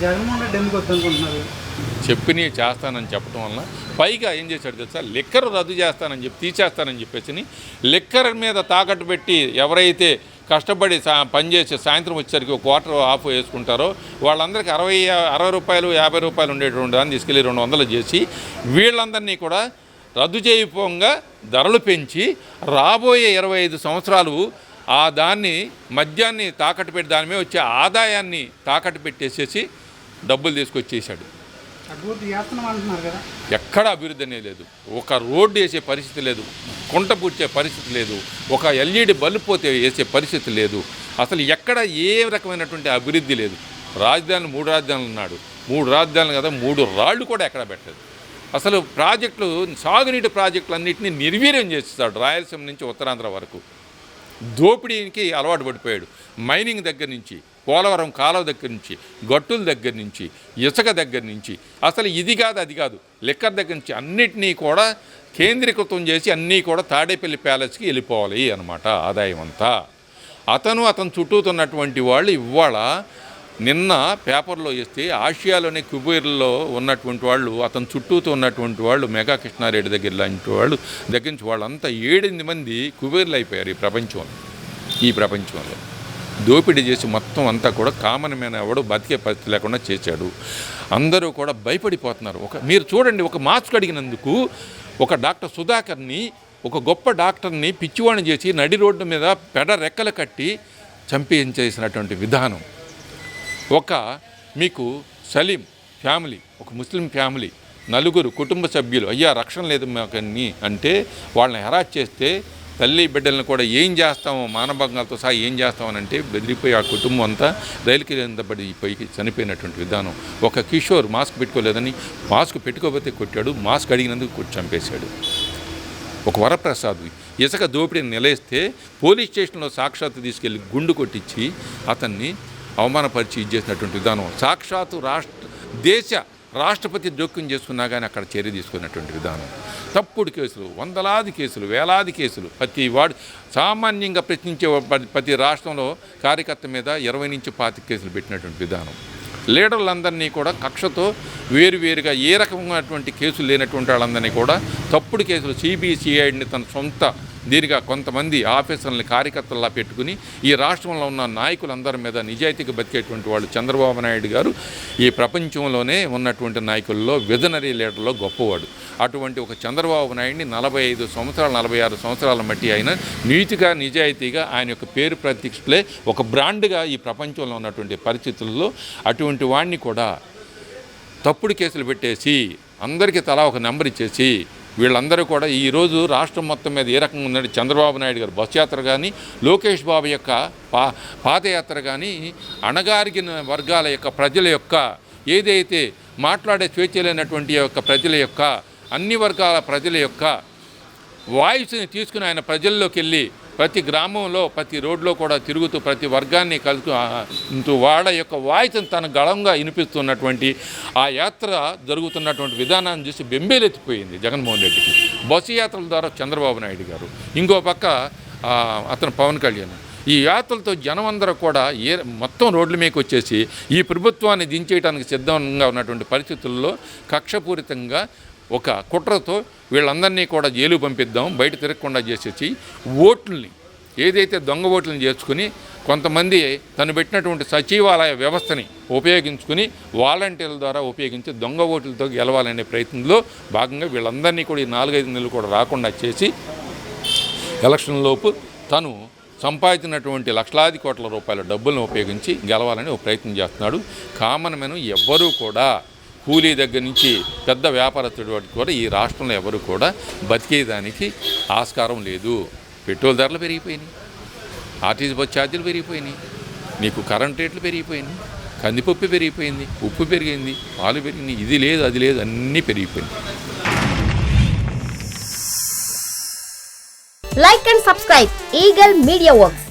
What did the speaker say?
జగన్మోహన్ రెడ్డి ఎందుకు వద్దనుకుంటున్నారు? చెప్పిని చేస్తానని చెప్పడం వలన పైగా ఏం చేశాడు తెలుసా? లిక్కర్ రద్దు చేస్తానని చెప్పి తీసేస్తానని చెప్పేసి లిక్కర్ మీద తాకట్టు పెట్టి ఎవరైతే కష్టపడి సా పనిచేసి సాయంత్రం వచ్చేసరికి ఒక క్వార్టర్ ఆఫ్ వేసుకుంటారో వాళ్ళందరికీ అరవై అరవై రూపాయలు యాభై రూపాయలు ఉండేటువంటి దాన్ని తీసుకెళ్ళి రెండు వందలు చేసి వీళ్ళందరినీ కూడా రద్దు చేయకపోగా ధరలు పెంచి రాబోయే ఇరవై ఐదు సంవత్సరాలు ఆ దాన్ని మద్యాన్ని తాకట్టు పెట్టి దాని మీద వచ్చే ఆదాయాన్ని తాకట్టు పెట్టేసేసి డబ్బులు తీసుకొచ్చేసాడు ఎక్కడ అభివృద్ధి అనేది లేదు. ఒక రోడ్డు వేసే పరిస్థితి లేదు. కుంట పూడ్చే పరిస్థితి లేదు. ఒక ఎల్ఈడి బల్బు పోతే వేసే పరిస్థితి లేదు. అసలు ఎక్కడ ఏ రకమైనటువంటి అభివృద్ధి లేదు. రాజధాని మూడు రాజధానులు ఉన్నాడు. మూడు రాజధానులు కదా మూడు రాళ్ళు కూడా ఎక్కడ పెట్టలేదు. అసలు ప్రాజెక్టులు సాగునీటి ప్రాజెక్టులు అన్నింటినీ నిర్వీర్యం చేస్తాడు రాయలసీమ నుంచి ఉత్తరాంధ్ర వరకు. దోపిడీకి అలవాటు పడిపోయాడు. మైనింగ్ దగ్గర నుంచి పోలవరం కాలువ దగ్గర నుంచి గట్టుల దగ్గర నుంచి ఇసుక దగ్గర నుంచి. అసలు ఇది కాదు అది కాదు. లిక్కర్ దగ్గర నుంచి అన్నిటినీ కూడా కేంద్రీకృతం చేసి అన్నీ కూడా తాడేపల్లి ప్యాలెస్కి వెళ్ళిపోవాలి అనమాట ఆదాయం అంతా అతను అతను చుట్టూతున్నటువంటి వాళ్ళు ఇవాళ నిన్న పేపర్లో ఇస్తే ఆసియాలోని కుబేర్లో ఉన్నటువంటి వాళ్ళు అతను చుట్టూతో ఉన్నటువంటి వాళ్ళు మెగా కృష్ణారెడ్డి దగ్గర లాంటి వాళ్ళు దగ్గర నుంచి వాళ్ళంతా ఏడెనిమిది మంది కుబేర్లు అయిపోయారు ఈ ప్రపంచంలో. ఈ ప్రపంచంలో. దోపిడీ చేసి మొత్తం అంతా కూడా కామన్ మ్యాన్ ఎవడు బతికే పరిస్థితి లేకుండా చేశాడు. అందరూ కూడా భయపడిపోతున్నారు. ఒక మీరు చూడండి ఒక మాస్క్ అడిగినందుకు ఒక డాక్టర్ సుధాకర్ని ఒక గొప్ప డాక్టర్ని పిచ్చివాణి చేసి నడి రోడ్డు మీద పెడ రెక్కలు కట్టి చంపించేసినటువంటి విధానం. ఒక మీకు సలీం ఫ్యామిలీ ఒక ముస్లిం ఫ్యామిలీ నలుగురు కుటుంబ సభ్యులు అయ్యా రక్షణ లేదు మాకని అంటే వాళ్ళని హెరాస్ చేస్తే తల్లి బిడ్డలను కూడా ఏం చేస్తామో మానభంగాలతో సహా ఏం చేస్తామనంటే బెదిరిపోయి ఆ కుటుంబం అంతా రైలుకి కింద పడి పైకి చనిపోయినటువంటి విధానం. ఒక కిషోర్ మాస్క్ పెట్టుకోలేదని మాస్క్ పెట్టుకోకపోతే కొట్టాడు మాస్క్ అడిగినందుకు కొట్టి చంపేశాడు. ఒక వరప్రసాద్ ఇసుక దోపిడీని నిలేస్తే పోలీస్ స్టేషన్లో సాక్షాత్తు తీసుకెళ్ళి గుండు కొట్టించి అతన్ని అవమానపరిచి ఇచ్చేసినటువంటి విధానం. సాక్షాత్తు రాష్ట్ర దేశ రాష్ట్రపతి జోక్యం చేసుకున్నా కానీ అక్కడ చర్య తీసుకున్నటువంటి విధానం. తప్పుడు కేసులు వందలాది కేసులు వేలాది కేసులు ప్రతి వాడు సామాన్యంగా ప్రశ్నించే ప్రతి రాష్ట్రంలో కార్యకర్త మీద ఇరవై నుంచి పాతి కేసులు పెట్టినటువంటి విధానం. లీడర్లందరినీ కూడా కక్షతో వేరువేరుగా ఏ రకమైనటువంటి కేసులు లేనటువంటి వాళ్ళందరినీ కూడా తప్పుడు కేసులు సిబిసిఐడిని తన సొంత దీనిగా కొంతమంది ఆఫీసర్లని కార్యకర్తల్లా పెట్టుకుని ఈ రాష్ట్రంలో ఉన్న నాయకులందరి మీద నిజాయితీగా బతికేటువంటి వాళ్ళు చంద్రబాబు నాయుడు గారు ఈ ప్రపంచంలోనే ఉన్నటువంటి నాయకుల్లో విజనరీ లీడర్లో గొప్పవాడు. అటువంటి ఒక చంద్రబాబు నాయుడిని నలభై ఐదు సంవత్సరాలు నలభై ఆరు సంవత్సరాల మట్టి ఆయన నీతిగా నిజాయితీగా ఆయన యొక్క పేరు ప్రతిష్టలే ఒక బ్రాండ్గా ఈ ప్రపంచంలో ఉన్నటువంటి పరిస్థితుల్లో అటువంటి వాడిని కూడా తప్పుడు కేసులు పెట్టేసి అందరికీ తలా ఒక నెంబర్ ఇచ్చేసి వీళ్ళందరూ కూడా ఈరోజు రాష్ట్రం మొత్తం మీద ఏ రకంగా ఉన్నది చంద్రబాబు నాయుడు గారు బస్ యాత్ర కానీ లోకేష్ బాబు యొక్క పా పాదయాత్ర కానీ అణగారిగిన వర్గాల యొక్క ప్రజల యొక్క ఏదైతే మాట్లాడే స్వేచ్ఛ లేనటువంటి యొక్క ప్రజల యొక్క అన్ని వర్గాల ప్రజల యొక్క వాయిస్ని తీసుకుని ఆయన ప్రజల్లోకి వెళ్ళి ప్రతి గ్రామంలో ప్రతి రోడ్లో కూడా తిరుగుతూ ప్రతి వర్గాన్ని కలుతూ వాళ్ళ యొక్క వాయిస్ని తన గళంగా వినిపిస్తున్నటువంటి ఆ యాత్ర జరుగుతున్నటువంటి విధానాన్ని చూసి బెంబేలెత్తిపోయింది జగన్మోహన్ రెడ్డికి. బస్సు యాత్రల ద్వారా చంద్రబాబు నాయుడు గారు. ఇంకో పక్క అతను పవన్ కళ్యాణ్. ఈ యాత్రలతో జనం అందరూ కూడా ఏ మొత్తం రోడ్ల మీకు వచ్చేసి ఈ ప్రభుత్వాన్ని దించేయడానికి సిద్ధంగా ఉన్నటువంటి పరిస్థితుల్లో కక్షపూరితంగా ఒక కుట్రతో వీళ్ళందరినీ కూడా జైలు పంపిద్దాం బయట తిరగకుండా చేసేసి ఓట్లని ఏదైతే దొంగ ఓట్లను చేర్చుకుని కొంతమంది తను పెట్టినటువంటి సచివాలయ వ్యవస్థని ఉపయోగించుకుని వాలంటీర్ల ద్వారా ఉపయోగించి దొంగ ఓట్లతో గెలవాలనే ప్రయత్నంలో భాగంగా వీళ్ళందరినీ కూడా ఈ నాలుగైదు నెలలు కూడా రాకుండా చేసి ఎలక్షన్ లోపు తను సంపాదించినటువంటి లక్షలాది కోట్ల రూపాయల డబ్బులను ఉపయోగించి గెలవాలని ఒక ప్రయత్నం చేస్తున్నాడు. కామన్ మెను ఎవ్వరూ కూడా కూలీ దగ్గర నుంచి పెద్ద వ్యాపారస్తుడి వాటికి కూడా ఈ రాష్ట్రంలో ఎవరు కూడా బతికేదానికి ఆస్కారం లేదు. పెట్రోల్ ధరలు పెరిగిపోయినాయి. ఆర్టీసీ బస్ ఛార్జీలు పెరిగిపోయినాయి. నీకు కరెంట్ రేట్లు పెరిగిపోయినాయి. కందిపప్పు పెరిగిపోయింది. ఉప్పు పెరిగింది. పాలు పెరిగింది. ఇది లేదు అది లేదు అన్నీ పెరిగిపోయింది like and subscribe eagle media works